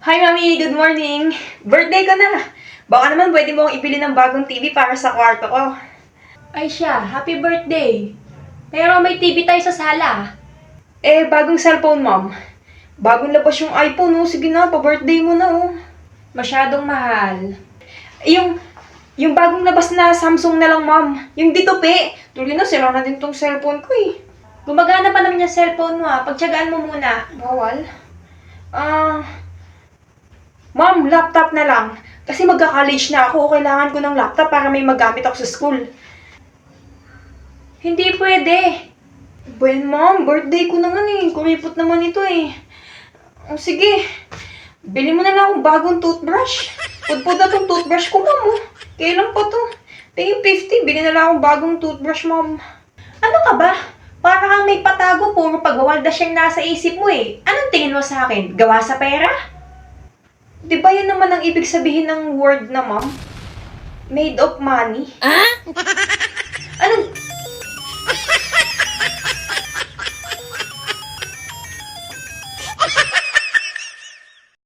Hi, Mami! Good morning! Birthday ko na! Baka naman pwede mo akong ibili ng bagong TV para sa kwarto ko. Ay siya, happy birthday! Pero may TV tayo sa sala. Eh, bagong cellphone, Mom. Bagong labas yung iPhone, oh. Sige na, pa-birthday mo na, oh. Masyadong mahal. Yung, yung bagong labas na Samsung na lang, Mom. Yung dito, pe. Tuloy na, sira na din tong cellphone ko, eh. Gumagana pa naman yung cellphone mo ah. Pagtsagaan mo muna. Bawal. Ah... Mom, laptop na lang. Kasi magka-college na ako, kailangan ko ng laptop para may magamit ako sa school. Hindi pwede. Ben, mom, birthday ko naman eh. Kuripot naman ito eh. Oh, sige. Bili mo na lang akong bagong toothbrush. Pudpud na tong toothbrush ko, mom. Oh. Kailan pa to? Tingin 50, bili na lang akong bagong toothbrush, mom. Ano ka ba? Para kang may patago, puro pagwawalda siyang nasa isip mo eh. Anong tingin mo sa akin? Gawa sa pera? Di ba yun naman ang ibig sabihin ng word na, mom? Made of money.